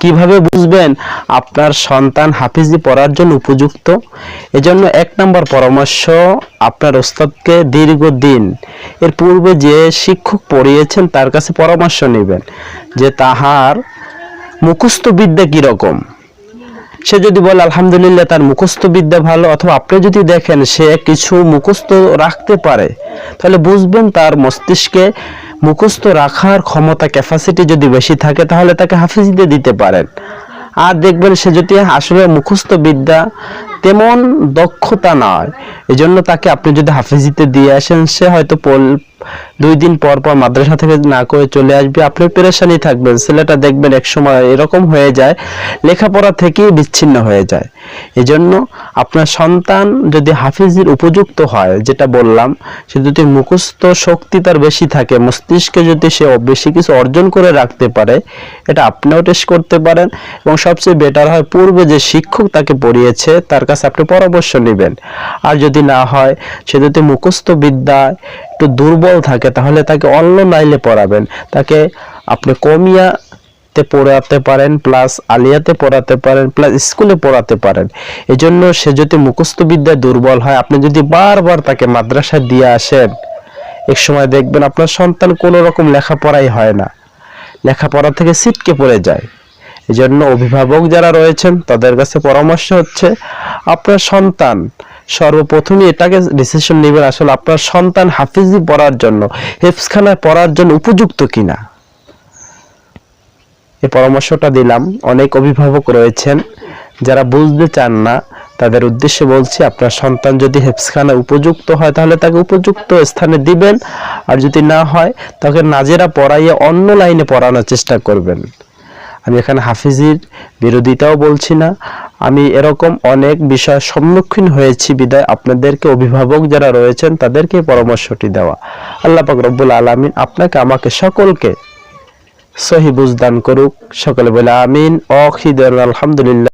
কীভাবে বুঝবেন আপনার সন্তান হাফিজি পড়ার জন্য উপযুক্ত? এজন্য এক নম্বর পরামর্শ আপনার ওস্তাদকে দীর্ঘদিন, এর পূর্বে যে শিক্ষক পড়িয়েছেন তার কাছে পরামর্শ নেবেন যে তাহার মুখস্থ বিদ্যা কীরকম? সে যদি বলে, আলহামদুলিল্লাহ, তার মুখস্থ বিদ্যা ভালো, অথবা আপনি যদি দেখেন সে কিছু মুখস্থ রাখতে পারে, তাহলে বুঝবেন তার মস্তিষ্কে মুখস্থ রাখার ক্ষমতা ক্যাপাসিটি যদি বেশি থাকে, তাহলে তাকে হাফিজিতে দিতে পারেন। আর দেখবেন সে যদি আসলে মুখস্থ বিদ্যা তেমন দক্ষতা নয়। এজন্য তাকে আপনি যদি হাফিজিতে দিয়ে আসেন, সে হয়তো পল দুই দিন পর পর মাদ্রাসা থেকে না করে চলে আসবে। আপনি পেরেশানি থাকবেন, ছেলেটা দেখবেন এক সময় এরকম হয়ে যায়, লেখাপড়া থেকেই বিচ্ছিন্ন হয়ে যায়। এজন্য আপনার সন্তান যদি হাফিজির উপযুক্ত হয়, যেটা বললাম, সে যদি মুখস্থ শক্তি তার বেশি থাকে, মস্তিষ্কে যদি সে বেশি কিছু অর্জন করে রাখতে পারে, এটা আপনিও টেস্ট করতে পারেন। এবং সবচেয়ে বেটার হয়, পূর্বে যে শিক্ষক তাকে পড়িয়েছে, তার কাছে আপনি পরামর্শ নেবেন। আর যদি না হয়, সে যদি মুখস্থ বিদ্যায় একটু দুর্বল থাকে, তাহলে তাকে অন্য লাইনে পড়াবেন। তাকে আপনি কমিয়া পড়াতে পারেন প্লাস আলিয়াতে পড়াতে পারেন প্লাস স্কুলে পড়াতে পারেন। এই জন্য সে যদি মুখস্থ বিদ্যায় দুর্বল হয়, আপনি যদি বারবার তাকে মাদ্রাসায় দিয়ে আসেন, এক সময় দেখবেন আপনার সন্তান কোনো রকম লেখাপড়াই হয় না। লেখাপড়া থেকে ছিটকে পড়ে যায়। এই জন্য অভিভাবক যারা রয়েছেন, তাদের কাছে পরামর্শ হচ্ছে, আপনার সন্তান সর্বপ্রথমে এটাকে ডিসিশন নেবেন আসলে আপনার সন্তান হাফিজি পড়ার জন্য হেফসখানায় পড়ার জন্য উপযুক্ত কিনা। এই পরামর্শটা দিলাম। অনেক অভিভাবক রয়েছেন, যারা বুঝতে চান না, তাদের উদ্দেশ্যে বলছি, আপনার সন্তান যদি হেফসখানা উপযুক্ত হয়, তাহলে তাকে উপযুক্ত স্থানে দিবেন। আর যদি না হয়, তাকে নাজেরা পড়াইয়ে অন্য লাইনে পড়ানোর চেষ্টা করবেন। আমি এখানে হাফিজির বিরোধিতাও বলছি না। আমি এরকম অনেক বিষয় সম্মুখীন হয়েছি, বিদায়। আপনাদেরকে অভিভাবক যারা রয়েছেন, তাদেরকে পরামর্শটি দেওয়া। আল্লাহ পাক রব্বুল আলামিন আপনাকে, আমাকে সকলকে সহি বুঝদান করুক। সকলে বলে আমিন। অখিদ আলহামদুলিল্লাহ।